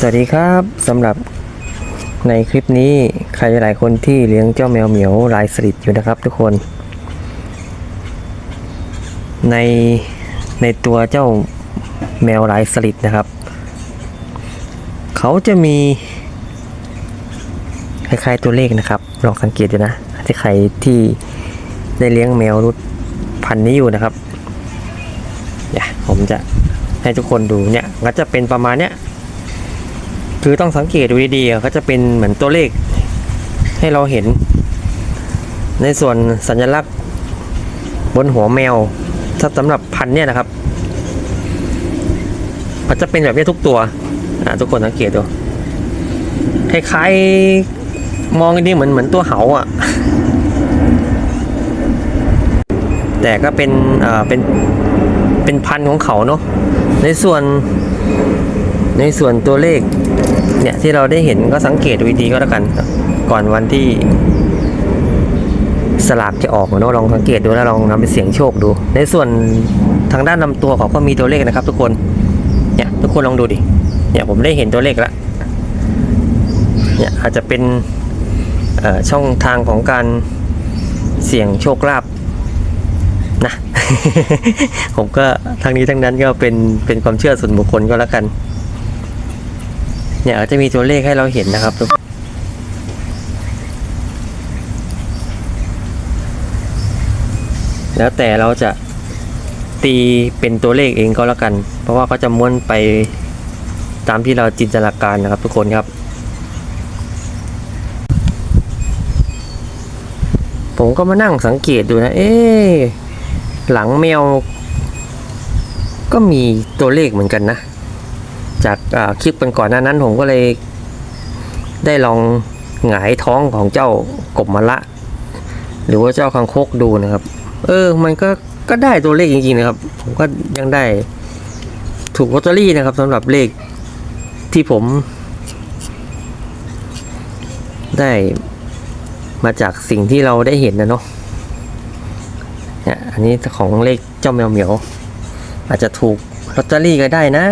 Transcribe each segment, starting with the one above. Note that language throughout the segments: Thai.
สวัสดีครับสำหรับในคลิปนี้ใครหลายคนที่เลี้ยงเจ้าแมวเหมียวลายสลิดอยู่นะครับทุกคน ในในตัวเจ้าแมวลายสลิดนะครับ เขาจะมีคล้ายๆตัวเลขนะครับ ลองสังเกตดูนะถ้าใครที่ได้เลี้ยงแมวรุ่นพันนี้อยู่นะครับเนี่ยผมจะให้ทุกคนดูเนี่ยก็จะเป็นประมาณเนี้ย คือต้องสังเกตดูดีๆก็จะเป็นเหมือนตัวเลข ให้เราเห็น ในส่วนสัญลักษณ์ บนหัวแมว ถ้าสำหรับพันเนี่ยนะครับมันจะเป็นแบบนี้ทุกตัวอะทุกคนสังเกตดูคล้ายๆมองดีเหมือนเหมือนตัวเหาอะ แต่ก็เป็นเอ่อเป็นเป็นพันของเขาเนาะในส่วนในส่วนตัวเลข เนี่ยที่เราได้เห็นก็สังเกตดูดีก็แล้วกัน ก่อนวันที่สลากจะออกเนาะลองสังเกตดูแล้วลองนำไปเสี่ยงโชคดู ในส่วนทางด้านลำตัวเขาก็มีตัวเลขนะครับ ทุกคนเนี่ยทุกคนลองดูดิเนี่ยผมได้เห็นตัวเลขล้วเนี่ยอาจจะเป็นช่องทางของการเสี่ยงโชคลาภนะผมก็ทั้งนี้ทั้งนั้นก็เป็นเป็นความเชื่อส่วนบุคคลก็แล้วกัน เนี่ยก็จะมีตัวเลขให้เราเห็นนะครับทุกแล้วแต่เราจะตีเป็นตัวเลขเองก็แล้วกัน เพราะว่าก็จะม้วนไปตามที่เราจินตนาการนะครับทุกคนครับ ผมก็มานั่งสังเกตดูนะ เอ๊ะหลังแมว ก็มีตัวเลขเหมือนกันนะ จากคลิปเป็นก่อนหน้านั้นผมก็เลย ได้ลองหงายท้องของเจ้ากบมะละ หรือว่าเจ้าคังคกดูนะครับ เออ มันก็ก็ได้ตัวเลขจริงๆนะครับ ผมก็ยังได้ถูกลอตเตอรี่นะครับสำหรับเลขที่ผม ได้มาจากสิ่งที่เราได้เห็นนะเนาะเนี่ยอันนี้ของเลขเจ้าแมวเหมียว อาจจะถูกลอตเตอรี่ก็ได้นะ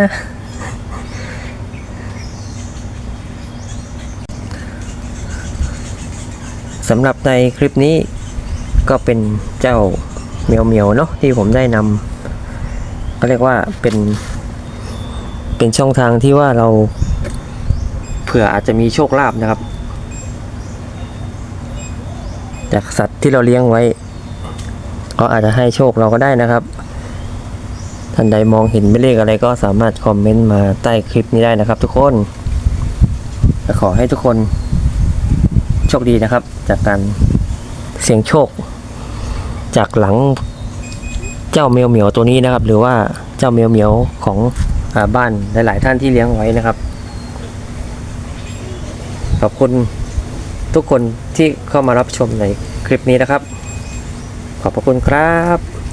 สำหรับในคลิปนี้ก็เป็นเจ้าเหมียวเหมียวเนาะที่ผมได้นำก็เรียกว่าเป็นเป็นช่องทางที่ว่าเราเผื่ออาจจะมีโชคลาภนะครับ จากสัตว์ที่เราเลี้ยงไว้ ก็อาจจะให้โชคเราก็ได้นะครับท่านใดมองเห็นไม่เลขอะไรก็สามารถคอมเมนต์มาใต้คลิปนี้ได้นะครับทุกคนขอให้ทุกคน ชคดีนะครับ จากการเสี่ยงโชค จากหลังเจ้าเมียวเหมียวตัวนี้นะครับ หรือว่าเจ้าเมียวเหมียวของอบ้านหลาย ๆ ท่านที่เลี้ยงไว้นะครับ ขอบคุณทุกคนที่เข้ามารับชมในคลิปนี้นะครับ ขอบพระคุณครับ